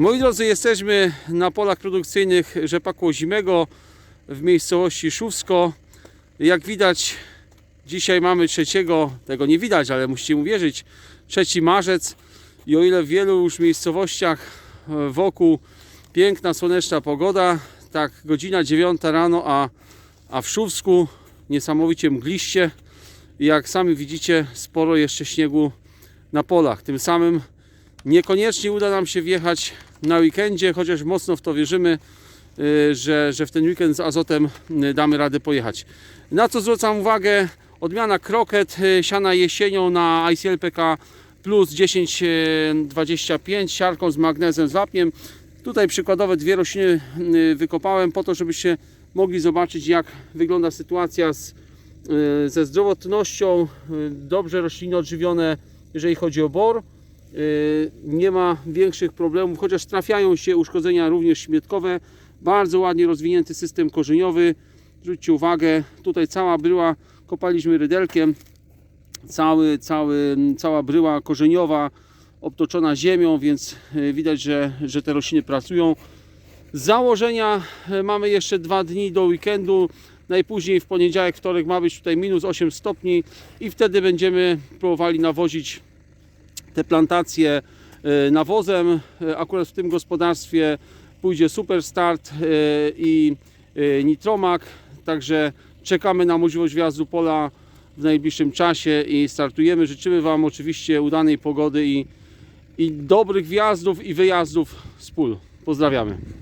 Moi drodzy, jesteśmy na polach produkcyjnych rzepaku ozimego w miejscowości Szówsko. Jak widać, dzisiaj mamy trzeciego, tego nie widać, ale musicie uwierzyć, 3 marzec i o ile w wielu już miejscowościach e, wokół piękna, słoneczna pogoda, tak godzina 9 rano, a, a w Szówsku niesamowicie mgliście jak sami widzicie, sporo jeszcze śniegu na polach. Tym samym Niekoniecznie uda nam się wjechać na weekendzie, chociaż mocno w to wierzymy, y, że, że w ten weekend z azotem y, damy radę pojechać. Na co zwracam uwagę? Odmiana kroket y, siana jesienią na ICL PK plus 1025 siarką z magnezem z wapniem. Tutaj przykładowe dwie rośliny wykopałem po to, żebyście mogli zobaczyć jak wygląda sytuacja z, ze zdrowotnością. Dobrze rośliny odżywione, jeżeli chodzi o bor. Y, nie ma większych problemów, chociaż trafiają się uszkodzenia również śmietkowe. Bardzo ładnie rozwinięty system korzeniowy. Zwróćcie uwagę, tutaj cała bryła kopaliśmy rydelkiem. Cały, cały, cała bryła korzeniowa obtoczona ziemią, więc y, widać, że, że te rośliny pracują. Z założenia y, mamy jeszcze dwa dni do weekendu. Najpóźniej w poniedziałek, wtorek ma być tutaj minus 8 stopni i wtedy będziemy próbowali nawozić te plantacje e, nawozem. E, Akurat w tym gospodarstwie pójdzie Superstart e, i Nitromak, także czekamy na możliwość wjazdu pola w najbliższym czasie i startujemy. Życzymy Wam oczywiście udanej pogody i, i dobrych wjazdów i wyjazdów z pól. Pozdrawiamy.